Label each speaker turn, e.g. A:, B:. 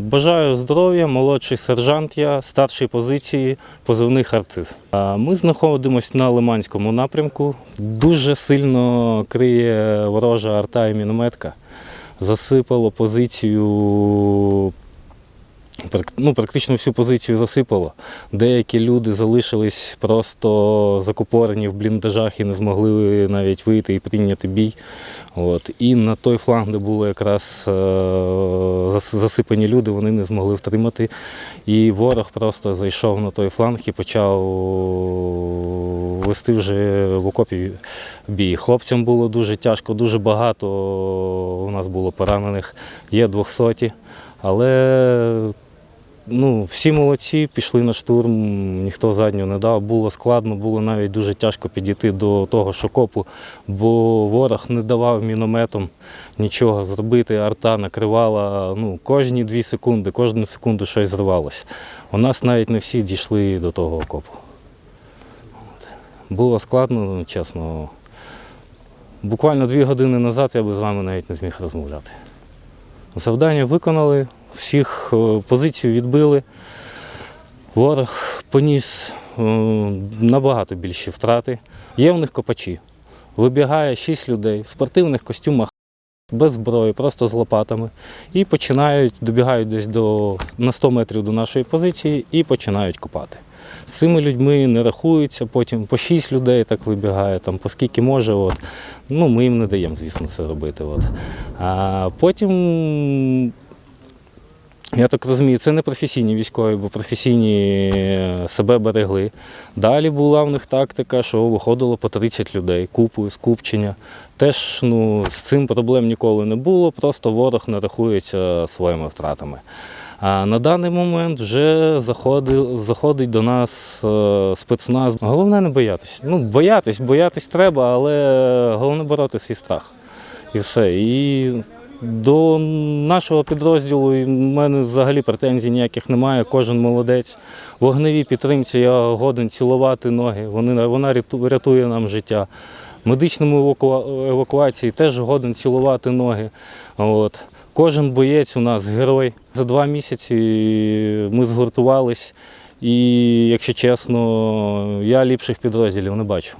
A: Бажаю здоров'я, молодший сержант я, старшій позиції, позивний харциз. Ми знаходимося на Лиманському напрямку. Дуже сильно криє ворожа арта і мінометка. Засипало позицію Ну, практично всю позицію засипало. Деякі люди залишились просто закупорені в бліндажах і не змогли навіть вийти і прийняти бій. От. І на той фланг, де були якраз е, засипані люди, вони не змогли втримати. І ворог просто зайшов на той фланг і почав вести вже в окопі бій. Хлопцям було дуже тяжко, дуже багато у нас було поранених, є двохсоті. Але ну, всі молодці, пішли на штурм, ніхто задню не дав. Було складно, було навіть дуже тяжко підійти до того шокопу, бо ворог не давав мінометом нічого зробити. Арта накривала ну, кожні дві секунди, кожну секунду щось зривалося. У нас навіть не всі дійшли до того окопу. Було складно, чесно. Буквально дві години назад я би з вами навіть не зміг розмовляти. Завдання виконали, всіх е, позицію відбили. Ворог поніс е, набагато більші втрати. Є в них копачі. Вибігає шість людей в спортивних костюмах, без зброї, просто з лопатами. І починають, добігають десь до, на 100 метрів до нашої позиції і починають копати. З цими людьми не рахуються, потім по шість людей так вибігає, там, по скільки може. От. Ну, ми їм не даємо, звісно, це робити. От. А потім я так розумію, це не професійні військові, бо професійні е, себе берегли. Далі була в них тактика, що виходило по 30 людей, купою, скупчення. Теж ну, з цим проблем ніколи не було, просто ворог не рахується своїми втратами. А на даний момент вже заходить, заходить до нас е, спецназ. Головне не боятися. Ну, боятись, боятись треба, але головне бороти свій страх. І все. І до нашого підрозділу в мене взагалі претензій ніяких немає. Кожен молодець. Вогневій підтримці я годен цілувати ноги. Вони, вона рятує нам життя. Медичному евакуації теж годен цілувати ноги. От. Кожен боєць у нас герой. За два місяці ми згуртувались, і, якщо чесно, я ліпших підрозділів не бачу.